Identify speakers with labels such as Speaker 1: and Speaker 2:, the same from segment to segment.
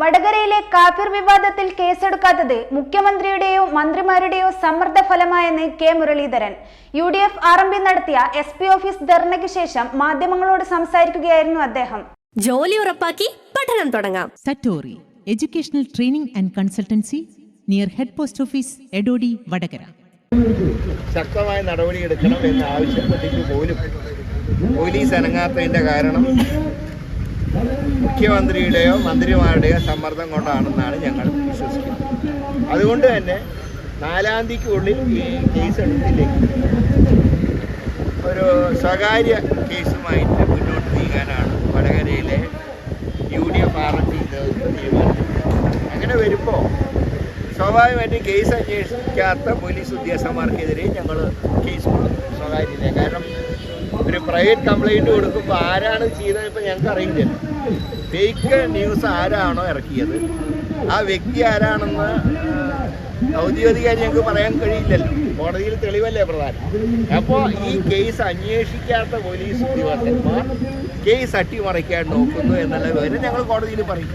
Speaker 1: വടകരയിലെ കാഫിർ വിവാദത്തിൽ കേസെടുക്കാത്തത് മുഖ്യമന്ത്രിയുടെയോ മന്ത്രിമാരുടെയോ സമ്മർദ്ദ ഫലമായെന്ന് K Muraleedharan U D F R M P നടത്തിയ എസ് പി ഓഫീസ് ധർണയ്ക്ക് ശേഷം മാധ്യമങ്ങളോട് സംസാരിക്കുകയായിരുന്നു അദ്ദേഹം
Speaker 2: ജോലി ഉറപ്പാക്കി പഠനം തുടങ്ങാം
Speaker 3: Satori educational training and consultancy near head post office Edodi Vadakara
Speaker 4: ശക്തമായ നടപടിയെടുക്കണം എന്ന് ആവശ്യപ്പെട്ടിട്ട് പോലും പോലീസ് അനങ്ങാത്തതിന്റെ കാരണം മുഖ്യമന്ത്രിയുടെയോ മന്ത്രിമാരുടെയോ സമ്മർദ്ദം കൊണ്ടാണെന്നാണ് ഞങ്ങൾ വിശ്വസിക്കുന്നത് അതുകൊണ്ട് തന്നെ നാലാം തീയതിക്കുള്ളിൽ ഈ കേസ് എടുത്തില്ലെങ്കിൽ ഒരു സ്വകാര്യ കേസുമായിട്ട് മുന്നോട്ട് നീങ്ങാനാണ് വടകരയിലെ യു ഡി എഫ് പാർട്ടി അങ്ങനെ വരുമ്പോൾ സ്വാഭാവികമായിട്ടും കേസ് അന്വേഷിക്കാത്ത പോലീസ് ഉദ്യോഗസ്ഥന്മാർക്കെതിരെ ഞങ്ങൾ കേസ് കൊടുക്കും സ്വകാര്യത കാരണം ഒരു പ്രൈവറ്റ് കംപ്ലൈൻറ്റ് കൊടുക്കുമ്പോൾ ആരാണ് ചെയ്തത് ഇപ്പം ഞങ്ങൾക്ക് അറിയില്ല ഫേക്ക് ന്യൂസ് ആരാണോ ഇറക്കിയത് ആ വ്യക്തി ആരാണെന്ന് ഔദ്യോഗികമായി ഞങ്ങൾക്ക് പറയാൻ കഴിയില്ലല്ലോ കോടതിയിൽ തെളിവല്ലേ പ്രധാനം അപ്പോൾ ഈ കേസ് അന്വേഷിക്കാത്ത പോലീസ് ഉദ്യോഗസ്ഥന്മാർ കേസ് അട്ടിമറിക്കാൻ നോക്കുന്നു എന്നുള്ള വിവരം ഞങ്ങൾ കോടതിയിൽ പറയും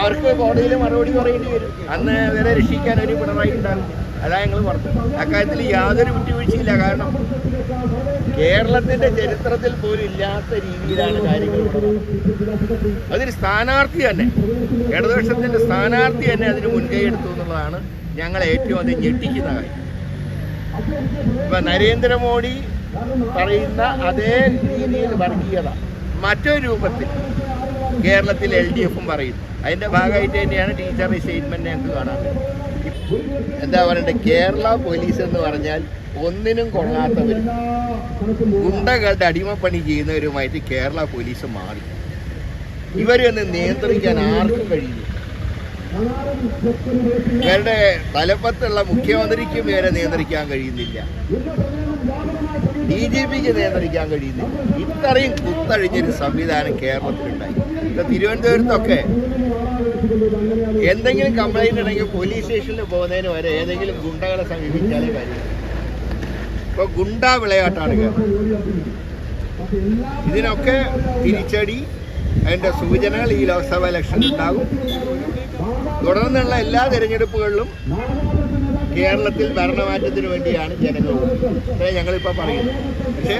Speaker 4: അവർക്ക് കോടതിയിൽ മറുപടി പറയേണ്ടി വരും അന്ന് വരെ രക്ഷിക്കാൻ ഒരു പിണറായി ഉണ്ടാകും അതാ ഞങ്ങൾ പറഞ്ഞത് അക്കാര്യത്തിൽ യാതൊരു വിട്ടുവീഴ്ചയില്ല കാരണം കേരളത്തിന്റെ ചരിത്രത്തിൽ പോലും ഇല്ലാത്ത രീതിയിലാണ് കാര്യങ്ങൾ അതൊരു സ്ഥാനാർത്ഥി തന്നെ ഇടതുപക്ഷത്തിന്റെ സ്ഥാനാർത്ഥി തന്നെ അതിന് മുൻകൈ എടുത്തു എന്നുള്ളതാണ് ഞങ്ങൾ ഏറ്റവും അധികം ഞെട്ടിക്കുന്ന കാര്യം ഇപ്പൊ നരേന്ദ്രമോദി പറയുന്ന അതേ രീതിയിൽ വർഗീയത മറ്റൊരു രൂപത്തിൽ കേരളത്തിൽ എൽ ഡി എഫും പറയുന്നു അതിന്റെ ഭാഗമായിട്ട് തന്നെയാണ് ടീച്ചറുടെ സ്റ്റേറ്റ്മെന്റ് ഞങ്ങൾക്ക് കാണാൻ എന്താ പറയണ്ടേ കേരള പോലീസ് എന്ന് പറഞ്ഞാൽ ഒന്നിനും കൊള്ളാത്തവരും ഗുണ്ടകളുടെ അടിമപ്പണി ചെയ്യുന്നവരുമായിട്ട് കേരള പോലീസ് മാറി ഇവരൊന്ന് നിയന്ത്രിക്കാൻ ആർക്കും കഴിയില്ല ഇവരുടെ തലപ്പത്തുള്ള മുഖ്യമന്ത്രിക്കും ഇവരെ നിയന്ത്രിക്കാൻ കഴിയുന്നില്ല ബി ജെ പിക്ക് നിയന്ത്രിക്കാൻ കഴിയുന്നില്ല ഇത്രയും കുത്തഴിഞ്ഞൊരു സംവിധാനം കേരളത്തിലുണ്ടായി ഇപ്പൊ തിരുവനന്തപുരത്തൊക്കെ എന്തെങ്കിലും കംപ്ലൈന്റ് ഉണ്ടെങ്കിൽ പോലീസ് സ്റ്റേഷനിൽ പോകുന്നതിന് വരെ ഏതെങ്കിലും ഗുണ്ടകളെ സമീപിച്ചാലേ കാര്യം ഇപ്പൊ ഗുണ്ട വിളയാട്ടാണ് ഇതിനൊക്കെ തിരിച്ചടി അതിന്റെ സൂചനകൾ ഈ ലോക്സഭാ ഇലക്ഷൻ ഉണ്ടാകും തുടർന്നുള്ള എല്ലാ തിരഞ്ഞെടുപ്പുകളിലും കേരളത്തിൽ ഭരണമാറ്റത്തിന് വേണ്ടിയാണ് ജനങ്ങൾ ഞങ്ങളിപ്പോ പറയുന്നത് പക്ഷേ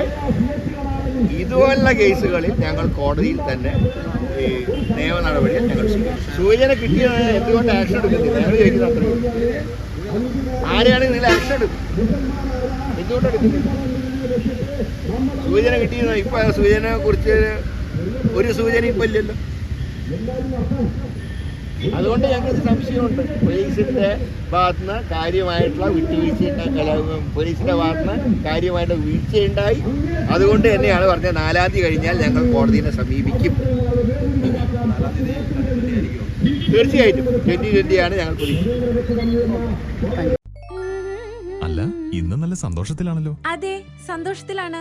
Speaker 4: ഇതുപോലുള്ള കേസുകളിൽ ഞങ്ങൾ കോടതിയിൽ തന്നെ ഈ നിയമ നടപടികൾ ഞങ്ങൾ സൂചന കിട്ടിയത് എന്തുകൊണ്ട് ആക്ഷൻ എടുക്കുന്നില്ല ഞങ്ങൾ ചോദിക്കുന്നത് ആരെയാണെങ്കിൽ നിങ്ങൾ ആക്ഷൻ എടുക്കും എന്തുകൊണ്ട് എടുക്കുന്നില്ല സൂചന കിട്ടിയത് ഇപ്പൊ സൂചനയെ കുറിച്ച് ഒരു സൂചന ഇപ്പൊ ഇല്ലല്ലോ അതുകൊണ്ട് ഞങ്ങൾക്ക് സംശയമുണ്ട് പോലീസിന്റെ നിന്ന് കാര്യമായിട്ടുള്ള വിട്ടുവീഴ്ച പോലീസിന്റെ നിന്ന് കാര്യമായിട്ടുള്ള വീഴ്ചയുണ്ടായി അതുകൊണ്ട് തന്നെയാണ് പറഞ്ഞത് നാലാം തീയതി കഴിഞ്ഞാൽ ഞങ്ങൾ കോടതിയെ സമീപിക്കും തീർച്ചയായിട്ടും ട്വന്റി ട്വന്റിയാണ് ഞങ്ങൾ
Speaker 5: അല്ല ഇന്ന് നല്ല സന്തോഷത്തിലാണല്ലോ
Speaker 2: അതെ സന്തോഷത്തിലാണ്